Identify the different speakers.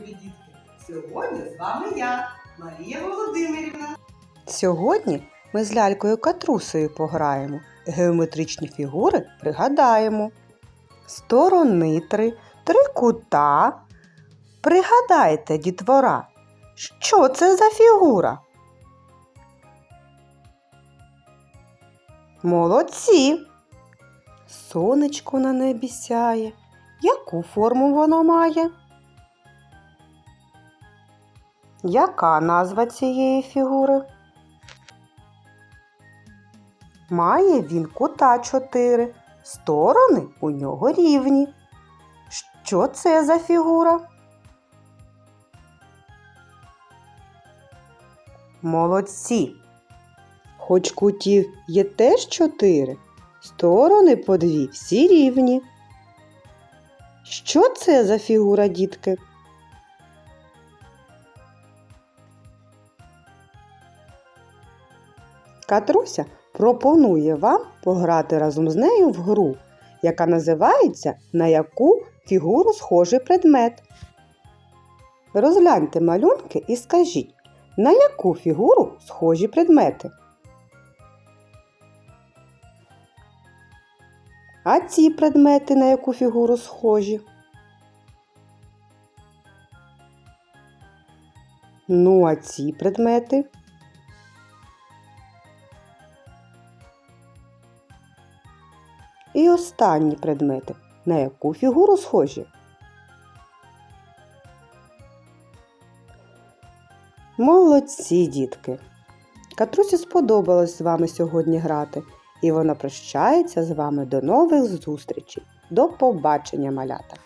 Speaker 1: Любі дітки! Сьогодні з вами я, Марія Володимирівна.
Speaker 2: Сьогодні ми з лялькою Катрусею пограємо. Геометричні фігури пригадаємо. Сторони три, три кута. Пригадайте, дітвора, що це за фігура? Молодці! Сонечко на небі сяє. Яку форму воно має? Яка назва цієї фігури? Має він кута чотири, сторони у нього рівні. Що це за фігура? Молодці. Хоч кутів є теж чотири, сторони по дві всі рівні. Що це за фігура, дітки? Катруся пропонує вам пограти разом з нею в гру, яка називається На яку фігуру схожий предмет. Розгляньте малюнки і скажіть, на яку фігуру схожі предмети. А ці предмети на яку фігуру схожі? Ну, а ці предмети? І останні предмети. На яку фігуру схожі? Молодці, дітки! Катрусі сподобалось з вами сьогодні грати, і вона прощається з вами до нових зустрічей. До побачення, малята!